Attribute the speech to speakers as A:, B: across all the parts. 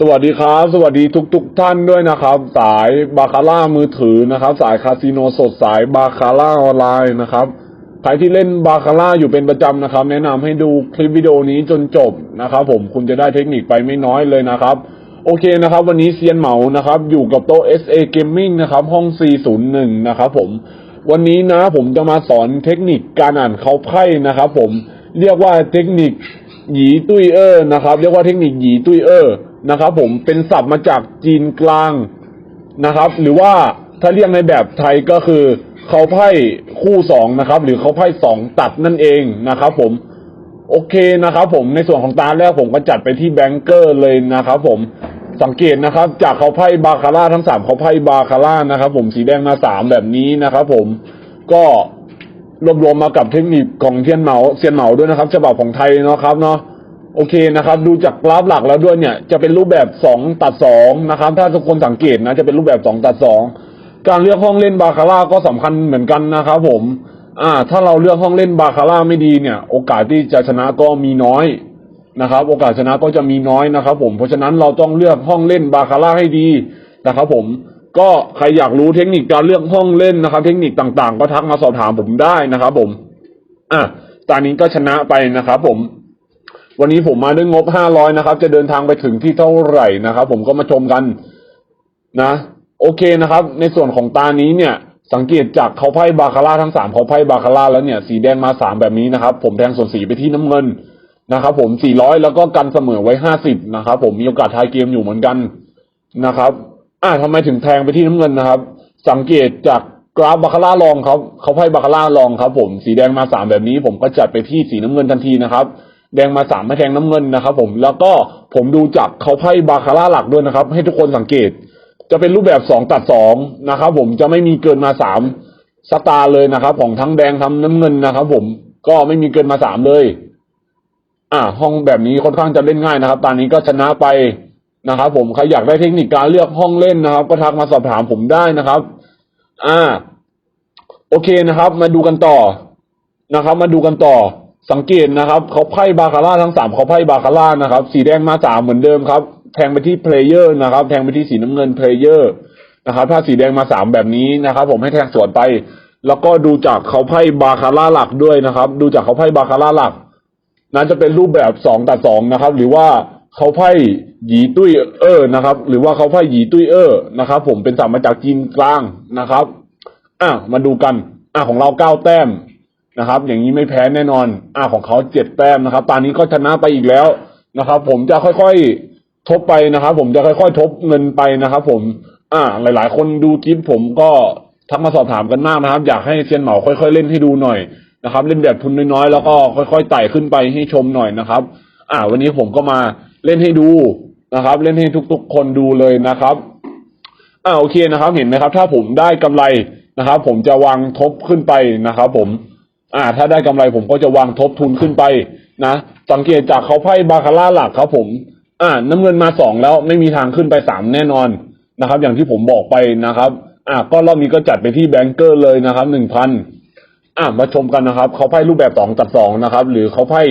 A: สวัสดีครับ สวัสดีทุกทุกๆท่านด้วยนะครับ สายบาคาร่ามือถือนะครับ สายคาสิโนสดสายบาคาร่าออนไลน์นะครับใครที่เล่นบาคาร่าอยู่เป็นประจำนะครับ แนะนำให้ดูคลิปวิดีโอนี้จนจบนะครับ ผมคุณจะได้เทคนิคไปไม่น้อยเลยนะครับ โอเคนะครับ วันนี้เซียนเหมานะครับ อยู่กับโต๊ะ SA Gaming นะครับ ห้อง 401 นะครับผมวันนี้นะผมจะมาสอนเทคนิคการอ่านเขาไพ่นะครับ ผมเรียกว่าเทคนิคหยีตุ้ยเออร์นะครับ เรียกว่าเทคนิคหยีตุ้ยเออร์ นะครับ ผมเป็นศัพท์มาจากจีนกลางนะครับ หรือว่าถ้าเรียกในแบบไทยก็คือเขาไพ่คู่สองนะครับ หรือเขาไพ่สองตัดนั่นเองนะครับ ผมโอเคนะครับ ผมในส่วนของตาแรกผมก็จัดไปที่แบงเกอร์เลยนะครับ ผมสังเกตนะครับ จากเขาไพ่บาคาร่าทั้งสามเขาไพ่บาคาร่านะครับ ผมสีแดงมาสามแบบนี้นะครับ ผมก็รวบรวมมากับเทคนิคของเทียนเหมาเซียนเหมาด้วยนะครับฉบับของไทยเนาะครับเนาะ โอเคนะครับ ดูจากกราฟหลักแล้วด้วยเนี่ยจะเป็นรูปแบบสองตัดสองนะครับ ถ้าทุกคนสังเกตนะจะเป็นรูปแบบสองตัดสองการเลือกห้องเล่นบาคาร่าก็สำคัญเหมือนกันนะครับผม อ่า ถ้าเราเลือกห้องเล่นบาคาร่าไม่ดีเนี่ย โอกาสที่จะชนะก็มีน้อยนะครับ โอกาสชนะก็จะมีน้อยนะครับ ผมเพราะฉะนั้นเราต้องเลือกห้องเล่นบาคาร่าให้ดีนะครับ ผมก็ใครอยากรู้เทคนิคการเลือกห้องเล่นนะครับ เทคนิคต่างๆ ก็ทักมาสอบถามผมได้นะครับ ผม อะตอนนี้ก็ชนะไปนะครับ ผม วันนี้ผมมาด้วยงบห้าร้อยนะครับ จะเดินทางไปถึงที่เท่าไหร่นะครับ ผมก็มาชมกันนะ โอเคนะครับ ในส่วนของตานี้เนี่ย สังเกตจากเขาไพ่บาคาร่าทั้งสามเขาไพ่บาคาร่าแล้วเนี่ย สีแดงมาสามแบบนี้นะครับ ผมแทงส่วนสีไปที่น้ำเงินนะครับ ผมสี่ร้อยแล้วก็กันเสมอไว้ห้าสิบนะครับ ผมมีโอกาสทายเกมอยู่เหมือนกันนะครับ อ่าทำไมถึงแทงไปที่น้ำเงินนะครับ สังเกตจากกราฟบาคาร่าลองครับเขาไพ่บาคาร่าลองครับ ผมสีแดงมาสามแบบนี้ ผมก็จัดไปที่สีน้ำเงินทันทีนะครับ แดงมาสามมาแทงน้ำเงินนะครับ ผมแล้วก็ผมดูจากเขาไพ่บาคาร่าหลักด้วยนะครับ ให้ทุกคนสังเกต จะเป็นรูปแบบสองตัดสองนะครับ ผมจะไม่มีเกินมาสามสตาร์เลยนะครับ ของทั้งแดงทั้งน้ำเงินนะครับ ผมก็ไม่มีเกินมาสามเลย อ่า ห้องแบบนี้ค่อนข้างจะเล่นง่ายนะครับ ตอนนี้ก็ชนะไปนะครับ ผมใครอยากได้เทคนิคการเลือกห้องเล่นนะครับ ก็ทักมาสอบถามผมได้นะครับ อ่า โอเคนะครับ มาดูกันต่อนะครับ มาดูกันต่อ สังเกตนะครับเขาไพ่บาคาร่าทั้งสามเขาไพ่บาคาร่านะครับ สีแดงมาสามเหมือนเดิมครับ แทงไปที่เพลเยอร์นะครับ แทงไปที่สีน้ำเงินเพลเยอร์นะครับถ้าสีแดงมาสามแบบนี้นะครับ ผมให้แทงสวนไป แล้วก็ดูจากเขาไพ่บาคาร่าหลักด้วยนะครับ ดูจากเขาไพ่บาคาร่าหลัก นั้นจะเป็นรูปแบบสองตัดสองนะครับ หรือว่าเขาไพ่หยีตุ้ยเออร์นะครับ หรือว่าเขาไพ่หยีตุ้ยเออร์นะครับ ผมเป็นสัมมาจากจีนกลางนะครับ อะมาดูกัน อะของเราเก้าแต้ม นะครับ อย่างนี้ไม่แพ้แน่นอน อะของเขาเจ็ดแต้มนะครับ ตอนนี้ก็ชนะไปอีกแล้วนะครับ ผมจะค่อยๆทบไปนะครับ ผมจะค่อยๆ ทบเงินไปนะครับ ผม อะหลาย ๆ คนดูคลิปผมก็ทักมาสอบถามกันมากนะครับ อยากให้เซียนเหมาค่อยๆเล่นให้ดูหน่อยนะครับ เล่นแบบทุนน้อยๆแล้วก็ค่อยๆไต่ขึ้นไปให้ชมหน่อยนะครับ อะวันนี้ผมก็มาเล่นให้ดูนะครับ เล่นให้ทุก ๆ คนดูเลยนะครับอ่าโอเคนะครับ เห็นไหมครับ ถ้าผมได้กำไรนะครับ ผมจะวางทบขึ้นไปนะครับ ผม อ่า ถ้าได้กำไรผมก็จะวางทบทุนขึ้นไปนะสังเกตจากเขาไพ่บาคาร่าหลักครับผม อ่า น้ำเงินมาสองแล้วไม่มีทางขึ้นไปสามแน่นอนนะครับ อย่างที่ผมบอกไปนะครับ อ่า ก็รอบนี้ก็จัดไปที่แบงเกอร์เลยนะครับหนึ่งพันอ่ามาชมกันนะครับ เขาไพ่รูปแบบสองตัดสองนะครับ หรือเขาไพ่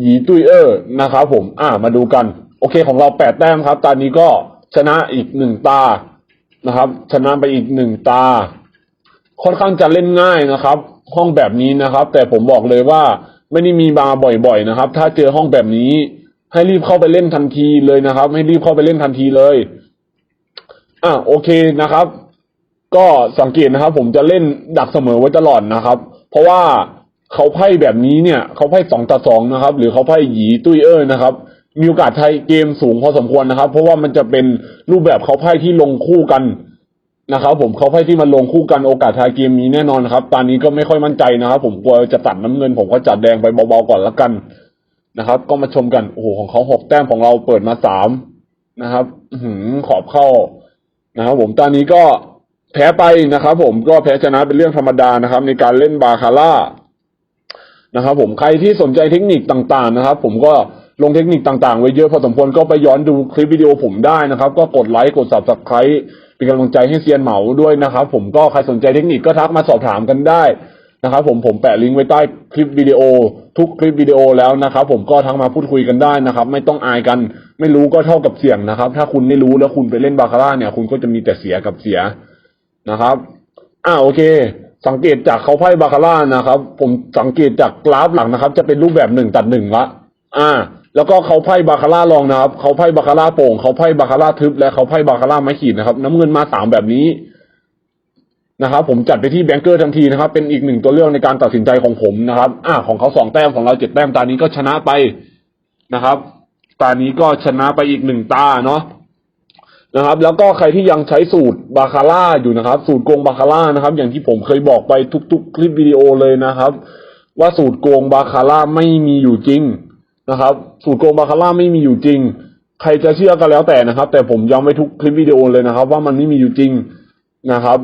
A: หยีตุยเออร์นะครับผม อ่า มาดูกัน โอเคของเราแปดแต้มครับ ตอนนี้ก็ชนะอีกหนึ่งตานะครับ ชนะไปอีกหนึ่งตา ค่อนข้างจะเล่นง่ายนะครับ ห้องแบบนี้นะครับ แต่ผมบอกเลยว่าไม่ได้มีมาบ่อยๆนะครับ ถ้าเจอห้องแบบนี้ ให้รีบเข้าไปเล่นทันทีเลยนะครับ ให้รีบเข้าไปเล่นทันทีเลย อะโอเคนะครับ ก็สังเกตนะครับ ผมจะเล่นดักเสมอไว้ตลอดนะครับ เพราะว่าเขาไพ่แบบนี้เนี่ย เขาไพ่สองต่อสองนะครับ หรือเขาไพ่หยีตุ้ยเอ้ยนะครับมีโอกาสไทยเกมสูงพอสมควรนะครับ เพราะว่ามันจะเป็นรูปแบบเขาไพ่ที่ลงคู่กัน นะครับผมเขาไพ่ที่มันลงคู่กันโอกาสไทยเกมมีแน่นอนครับ ตอนนี้ก็ไม่ค่อยมั่นใจนะครับ ผมกลัวจะตัดน้ำเงิน ผมก็จัดแดงไปเบาๆก่อนละกันนะครับ ก็มาชมกันโอ้โหของเขาหกแต้มของเราเปิดมาสามนะครับ หือขอบเข้านะครับ ผมตอนนี้ก็แพ้ไปนะครับ ผมก็แพ้ชนะเป็นเรื่องธรรมดานะครับ ในการเล่นบาคาร่านะครับ ผมใครที่สนใจเทคนิคต่างๆ นะครับ ผมก็ลงเทคนิคต่างๆ ไว้เยอะพอสมควรก็ไปย้อนดูคลิปวิดีโอผมได้นะครับ ก็กดไลค์กด subscribe เป็นกำลังใจให้เซียนเหมาด้วยนะครับ ผมก็ใครสนใจเทคนิคก็ทักมาสอบถามกันได้นะครับ ผมผมแปะลิงก์ไว้ใต้คลิปวิดีโอ ทุกคลิปวิดีโอแล้วนะครับ ผมก็ทั้งมาพูดคุยกันได้นะครับ ไม่ต้องอายกัน ไม่รู้ก็เท่ากับเสี่ยงนะครับ ถ้าคุณไม่รู้แล้วคุณไปเล่นบาคาร่าเนี่ย คุณก็จะมีแต่เสียกับเสียนะครับอ่าโอเค สังเกตจากเขาไพ่บาคาร่านะครับ ผมสังเกตจากกราฟหลังนะครับ จะเป็นรูปแบบหนึ่งตัดหนึ่งละอ่า แล้วก็เขาไพ่บาคาร่าลองนะครับ เขาไพ่บาคาร่าโป่ง เขาไพ่บาคาร่าทึบ และเขาไพ่บาคาร่าไม้ขีดนะครับ น้ำเงินมาสามแบบนี้นะครับ ผมจัดไปที่แบงเกอร์ทันทีนะครับ เป็นอีกหนึ่งตัวเลือกในการตัดสินใจของผมนะครับ อ่าของเขาสองแต้มของเราเจ็ดแต้มตานี้ก็ชนะไปนะครับ ตานี้ก็ชนะไปอีกหนึ่งตาเนาะนะครับ แล้วก็ใครที่ยังใช้สูตรบาคาร่าอยู่นะครับ สูตรโกงบาคาร่านะครับ อย่างที่ผมเคยบอกไปทุก ๆ คลิปวิดีโอเลยนะครับ ว่าสูตรโกงบาคาร่าไม่มีอยู่จริง นะครับ สูตรโกงบาคาร่าไม่มีอยู่จริง ใครจะเชื่อก็แล้วแต่นะครับ แต่ผมย้ำไว้ทุกคลิปวิดีโอเลยนะครับ ว่ามันไม่มีอยู่จริงนะครับ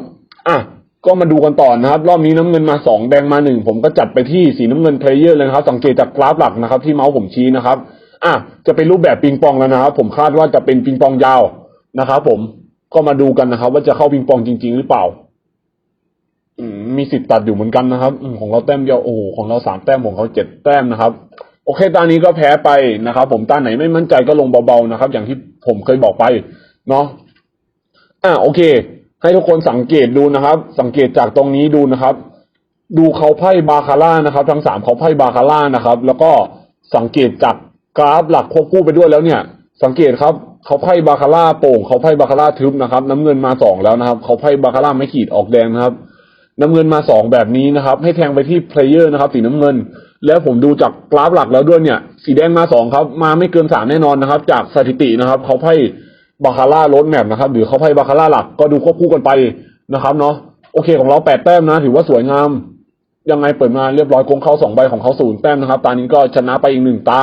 A: อะก็มาดูกันต่อนะครับ รอบนี้น้ำเงินมาสองแดงมาหนึ่งผมก็จัดไปที่สีน้ำเงินเพลเยอร์เลยนะครับ สังเกตจากกราฟหลักนะครับ ที่เมาส์ผมชี้นะครับอะจะเป็นรูปแบบปิงปองแล้วนะครับ ผมคาดว่าจะเป็นปิงปองยาวนะครับผมก็มาดูกันนะครับ ว่าจะเข้าปิงปองจริง ๆ หรือเปล่า อืมมีสิทธิ์ตัดอยู่เหมือนกันนะครับของเราแต้มเดียวโอ้โหของเราสามแต้มของเขาเจ็ดแต้มนะครับ โอเคตานี้ก็แพ้ไปนะครับ ผมตาไหนไม่มั่นใจก็ลงเบาๆนะครับ อย่างที่ผมเคยบอกไปเนาะอ่าโอเค ให้ทุกคนสังเกตดูนะครับ สังเกตจากตรงนี้ดูนะครับ ดูเขาไพ่บาคาร่านะครับ ทั้งสามเขาไพ่บาคาร่านะครับ แล้วก็สังเกตจากกราฟหลักควบคู่ไปด้วยแล้วเนี่ย สังเกตครับเขาไพ่บาคาร่าโป่งเขาไพ่บาคาร่าทึบนะครับ น้ำเงินมาสองแล้วนะครับเขาไพ่บาคาร่าไม่ขีดออกแดงนะครับ น้ำเงินมาสองแบบนี้นะครับ ให้แทงไปที่เพลเยอร์นะครับสีน้ำเงิน แล้วผมดูจากกราฟหลักแล้วด้วยเนี่ย สีแดงมาสองครับ มาไม่เกินสามแน่นอนนะครับ จากสถิตินะครับ เขาไพ่บาคาร่าโรดแมปนะครับ หรือเขาไพ่บาคาร่าหลักก็ดูควบคู่กันไปนะครับเนาะโอเคของเราแปดแต้มนะ ถือว่าสวยงาม ยังไงเปิดมาเรียบร้อยโกงเข้าสองใบของเขาศูนย์แต้มนะครับ ตานี้ก็ชนะไปอีกหนึ่งตา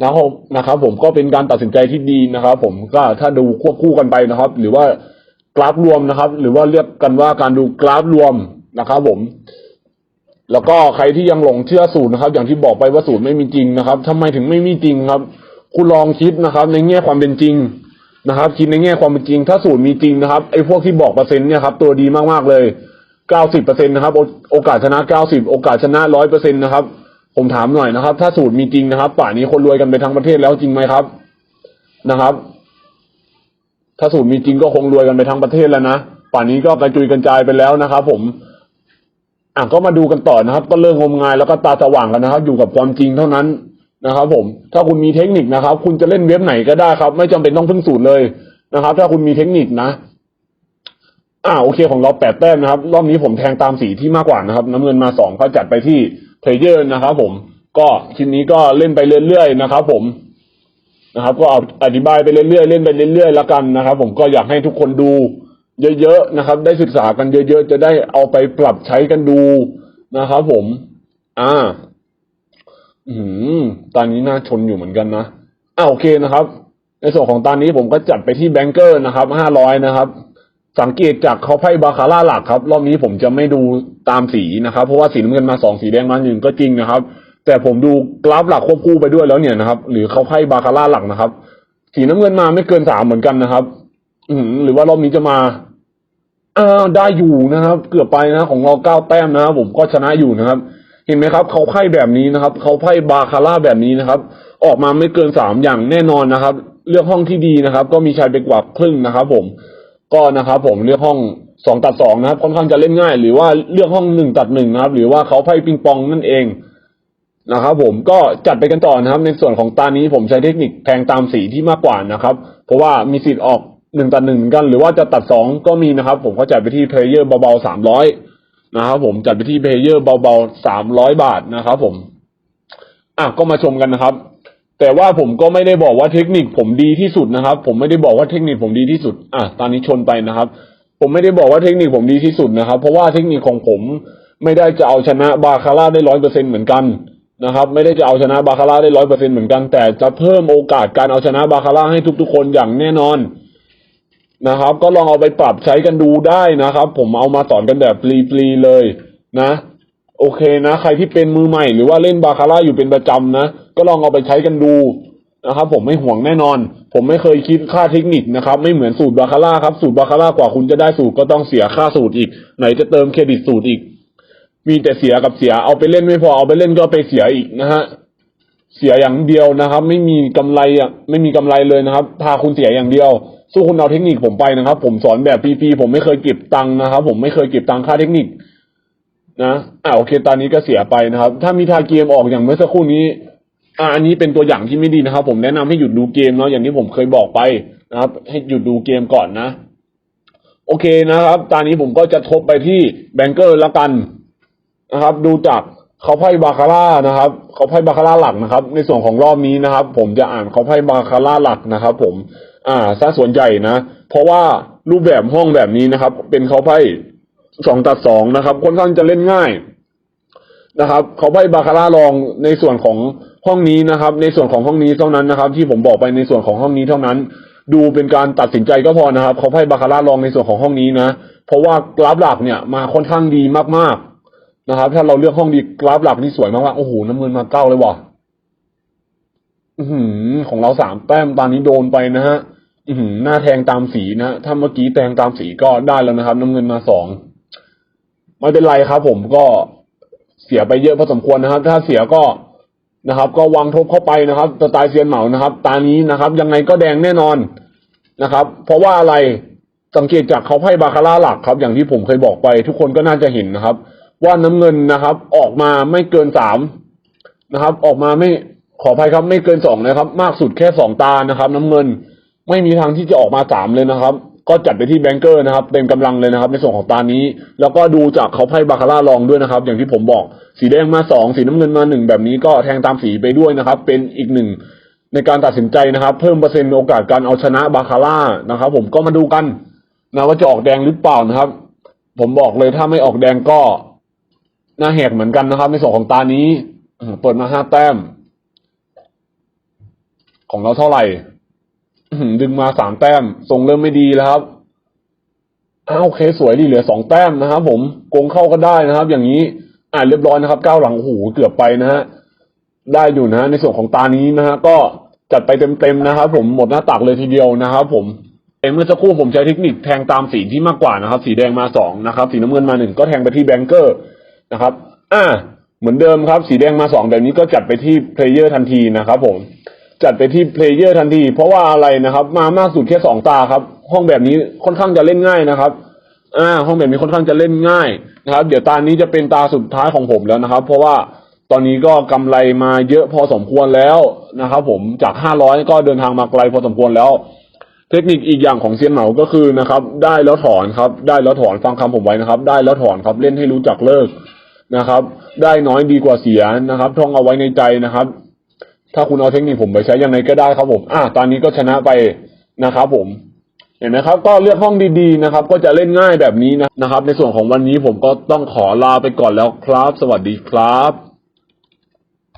A: นะครับนะครับ ผมก็เป็นการตัดสินใจที่ดีนะครับ ผมก็ถ้าดูควบคู่กันไปนะครับ หรือว่ากราฟรวมนะครับ หรือว่าเรียกกันว่าการดูกราฟรวมนะครับ ผม แล้วก็ใครที่ยังหลงเชื่อสูตรนะครับ อย่างที่บอกไปว่าสูตรไม่มีจริงนะครับทำไมถึงไม่มีจริงครับ คุณลองคิดนะครับ ในแง่ความเป็นจริงนะครับคิดในแง่ความเป็นจริง ถ้าสูตรมีจริงนะครับไอ้พวกที่บอกเปอร์เซ็นต์เนี่ยครับตัวดีมากๆเลยเก้าสิบเปอร์เซ็นต์นะครับโอโอกาสชนะเก้าสิบโอกาสชนะร้อยเปอร์เซ็นต์นะครับ ผมถามหน่อยนะครับ ถ้าสูตรมีจริงนะครับ ป่านนี้คนรวยกันไปทั้งประเทศแล้วจริงไหมครับนะครับ ถ้าสูตรมีจริงก็คงรวยกันไปทั้งประเทศแล้วนะป่านนี้ก็กระจุยกระจายไปแล้วนะครับ ผม อะก็มาดูกันต่อนะครับ ก็เลิกงมงายแล้วก็ตาสว่างกันนะครับ อยู่กับความจริงเท่านั้นนะครับ ผม ถ้าคุณมีเทคนิคนะครับ คุณจะเล่นเว็บไหนก็ได้ครับ ไม่จำเป็นต้องพึ่งสูตรเลยนะครับ ถ้าคุณมีเทคนิคนะอ่าโอเคของเราแปดแต้มนะครับ รอบนี้ผมแทงตามสีที่มากกว่านะครับ น้ำเงินมาสองก็จัดไปที่เพลเยอร์นะครับ ผม ก็ชิ้นนี้ก็เล่นไปเรื่อยๆนะครับ ผมนะครับ ก็เอาอธิบายไปเรื่อยๆเล่นไปเรื่อยๆแล้วกันนะครับ ผมก็อยากให้ทุกคนดู เยอะๆนะครับ ได้ศึกษากันเยอะๆ จะได้เอาไปปรับใช้กันดูนะครับผม อ่า อืมตอนนี้น่าชนอยู่เหมือนกันนะอ่าโอเคนะครับ ในส่วนของตอนนี้ผมก็จัดไปที่แบงเกอร์นะครับห้าร้อยนะครับ สังเกตจากเขาไพ่บาคาร่าหลักครับ รอบนี้ผมจะไม่ดูตามสีนะครับ เพราะว่าสีน้ำเงินมาสองสีแดงมาหนึ่งก็จริงนะครับ แต่ผมดูกราฟหลักควบคู่ไปด้วยแล้วเนี่ยนะครับ หรือเขาไพ่บาคาร่าหลักนะครับ สีน้ำเงินมาไม่เกินสามเหมือนกันนะครับ อืหรือว่ารอบนี้จะมา อ่าได้อยู่นะครับ เกือบไปนะของเราเก้าแต้มนะครับผมก็ชนะอยู่นะครับ เห็นไหมครับ เขาไพ่แบบนี้นะครับ เขาไพ่บาคาร่าแบบนี้นะครับ ออกมาไม่เกินสามอย่างแน่นอนนะครับ เลือกห้องที่ดีนะครับ ก็มีชายไปกว่าครึ่งนะครับ ผมก็นะครับผมเลือกห้องสองตัดสองนะครับค่อนข้างจะเล่นง่าย หรือว่าเลือกห้องหนึ่งตัดหนึ่งนะครับ หรือว่าเขาไพ่ปิงปองนั่นเองนะครับผมก็จัดไปกันต่อนะครับ ในส่วนของตานี้ผมใช้เทคนิคแทงตามสีที่มากกว่านะครับ เพราะว่ามีสิทธิ์ออก หนึ่งตัดหนึ่งกัน หรือว่าจะตัดสองก็มีนะครับ ผมก็จัดไปที่เพลเยอร์เบาๆสามร้อยนะครับผมจัดไปที่เพลเยอร์เบาๆสามร้อยบาทนะครับผมอะก็มาชมกันนะครับ แต่ว่าผมก็ไม่ได้บอกว่าเทคนิคผมดีที่สุดนะครับ ผมไม่ได้บอกว่าเทคนิคผมดีที่สุด อะตอนนี้ชนไปนะครับ ผมไม่ได้บอกว่าเทคนิคผมดีที่สุดนะครับ เพราะว่าเทคนิคของผมไม่ได้จะเอาชนะบาคาร่าได้ร้อยเปอร์เซ็นเหมือนกันนะครับ ไม่ได้จะเอาชนะบาคาร่าได้ร้อยเปอร์เซ็นเหมือนกัน แต่จะเพิ่มโอกาสการเอาชนะบาคาร่าให้ทุกๆคนอย่างแน่นอน นะครับ ก็ลองเอาไปปรับใช้กันดูได้นะครับ ผมเอามาสอนกันแบบฟรีๆเลยนะ โอเคนะ ใครที่เป็นมือใหม่หรือว่าเล่นบาคาร่าอยู่เป็นประจำนะ ก็ลองเอาไปใช้กันดูนะครับ ผมไม่ห่วงแน่นอน ผมไม่เคยคิดค่าเทคนิคนะครับ ไม่เหมือนสูตรบาคาร่าครับ สูตรบาคาร่ากว่าคุณจะได้สูตรก็ต้องเสียค่าสูตรอีก ไหนจะเติมเครดิตสูตรอีก มีแต่เสียกับเสีย เอาไปเล่นไม่พอ เอาไปเล่นก็ไปเสียอีกนะฮะเสียอย่างเดียวนะครับ ไม่มีกำไรอะไม่มีกำไรเลยนะครับ พาคุณเสียอย่างเดียว สู้คุณเอาเทคนิคผมไปนะครับ ผมสอนแบบฟรีๆผมไม่เคยเก็บตังค์นะครับ ผมไม่เคยเก็บตังค่าเทคนิค นะอ่าโอเค ตอนนี้ก็เสียไปนะครับ ถ้ามีทาเกมออกอย่างเมื่อสักครู่นี้ อ่า อันนี้เป็นตัวอย่างที่ไม่ดีนะครับ ผมแนะนำให้หยุดดูเกมเนาะอย่างที่ผมเคยบอกไปนะครับ ให้หยุดดูเกมก่อนนะ โอเคนะครับ ตอนนี้ผมก็จะทบไปที่แบงเกอร์ละกันนะครับ ดูจากเขาไพ่บาคาร่านะครับเขาไพ่บาคาร่าหลักนะครับ ในส่วนของรอบนี้นะครับ ผมจะอ่านเขาไพ่บาคาร่าหลักนะครับ ผม อ่าซะส่วนใหญ่นะ เพราะว่ารูปแบบห้องแบบนี้นะครับ เป็นเขาไพ่สองตัดสองนะครับ ค่อนข้างจะเล่นง่ายนะครับ เขาไพ่บาคาร่าลองในส่วนของห้องนี้นะครับ ในส่วนของห้องนี้เท่านั้นนะครับ ที่ผมบอกไปในส่วนของห้องนี้เท่านั้น ดูเป็นการตัดสินใจก็พอนะครับ เขาไพ่บาคาร่าลองในส่วนของห้องนี้นะ เพราะว่ากราฟหลักเนี่ยมาค่อนข้างดีมากๆนะครับ ถ้าเราเลือกห้องดีกราฟหลักนี่สวยมากๆโอ้โหน้ำเงินมาเก้าเลยว่ะหือของเราสามแต้มตอนนี้โดนไปนะฮะ อืหน้าแทงตามสีนะถ้าเมื่อกี้แทงตามสีก็ได้แล้วนะครับ น้ำเงินมาสองไม่เป็นไรครับ ผมก็เสียไปเยอะพอสมควรนะครับ ถ้าเสียก็นะครับ ก็วางทบเข้าไปนะครับสไตล์เซียนเหมานะครับ ตานี้นะครับ ยังไงก็แดงแน่นอนนะครับ เพราะว่าอะไรสังเกตจากเขาไพ่บาคาร่าหลักครับ อย่างที่ผมเคยบอกไปทุกคนก็น่าจะเห็นนะครับ ว่าน้ำเงินนะครับ ออกมาไม่เกินสามนะครับ ออกมาไม่ขออภัยครับ ไม่เกินสองนะครับ มากสุดแค่สองตานะครับ น้ำเงิน ไม่มีทางที่จะออกมาสามเลยนะครับ ก็จัดไปที่แบงเกอร์นะครับ เต็มกำลังเลยนะครับ ในส่วนของตานี้ แล้วก็ดูจากเขาไพ่บาคาร่าลองด้วยนะครับ อย่างที่ผมบอก สีแดงมาสองสีน้ำเงินมาหนึ่งแบบนี้ก็แทงตามสีไปด้วยนะครับ เป็นอีกหนึ่งในการตัดสินใจนะครับ เพิ่มเปอร์เซ็นต์โอกาสการเอาชนะบาคาร่านะครับ ผมก็มาดูกันนะว่าจะออกแดงหรือเปล่านะครับ ผมบอกเลยถ้าไม่ออกแดงก็หน้าแหกเหมือนกันนะครับ ในส่วนของตานี้เปิดมาห้าแต้ม ของเราเท่าไหร่ ดึงมาสามแต้มทรงเริ่มไม่ดีแล้วครับอ้าวโอเคสวยดีเหลือสองแต้มนะครับผมโกงเข้าก็ได้นะครับ อย่างนี้ อ่านเรียบร้อยนะครับก้าวหลังโอ้โหเกือบไปนะฮะได้อยู่นะ ในส่วนของตานี้นะฮะก็จัดไปเต็มๆนะครับ ผมหมดหน้าตักเลยทีเดียวนะครับผมเอ็มเมื่อสักครู่ผมใช้เทคนิคแทงตามสีที่มากกว่านะครับ สีแดงมาสองนะครับ สีน้ำเงินมาหนึ่งก็แทงไปที่แบงเกอร์นะครับ อ่า เหมือนเดิมครับ สีแดงมาสองแบบนี้ก็จัดไปที่เพลเยอร์ทันทีนะครับ ผม จัดไปที่เพลเยอร์ทันที เพราะว่าอะไรนะครับ มามากสุดแค่สองตาครับ ห้องแบบนี้ค่อนข้างจะเล่นง่ายนะครับ อ่า ห้องแบบนี้ค่อนข้างจะเล่นง่ายนะครับ เดี๋ยวตานี้จะเป็นตาสุดท้ายของผมแล้วนะครับ เพราะว่าตอนนี้ก็กำไรมาเยอะพอสมควรแล้วนะครับ ผมจากห้าร้อยก็เดินทางมาไกลพอสมควรแล้ว เทคนิคอีกอย่างของเซียนเหมาก็คือนะครับ ได้แล้วถอนครับ ได้แล้วถอนฟังคำผมไว้นะครับ ได้แล้วถอนครับเล่นให้รู้จักเลิกนะครับ ได้น้อยดีกว่าเสียนะครับท่องเอาไว้ในใจนะครับ ถ้าคุณเอาเทคนิคผมไปใช้ยังไงก็ได้ครับผม อะตอนนี้ก็ชนะไปนะครับผม เห็นไหมครับ ก็เลือกห้องดีๆนะครับ ก็จะเล่นง่ายแบบนี้นะนะครับ ในส่วนของวันนี้ผมก็ต้องขอลาไปก่อนแล้วครับ สวัสดีครับ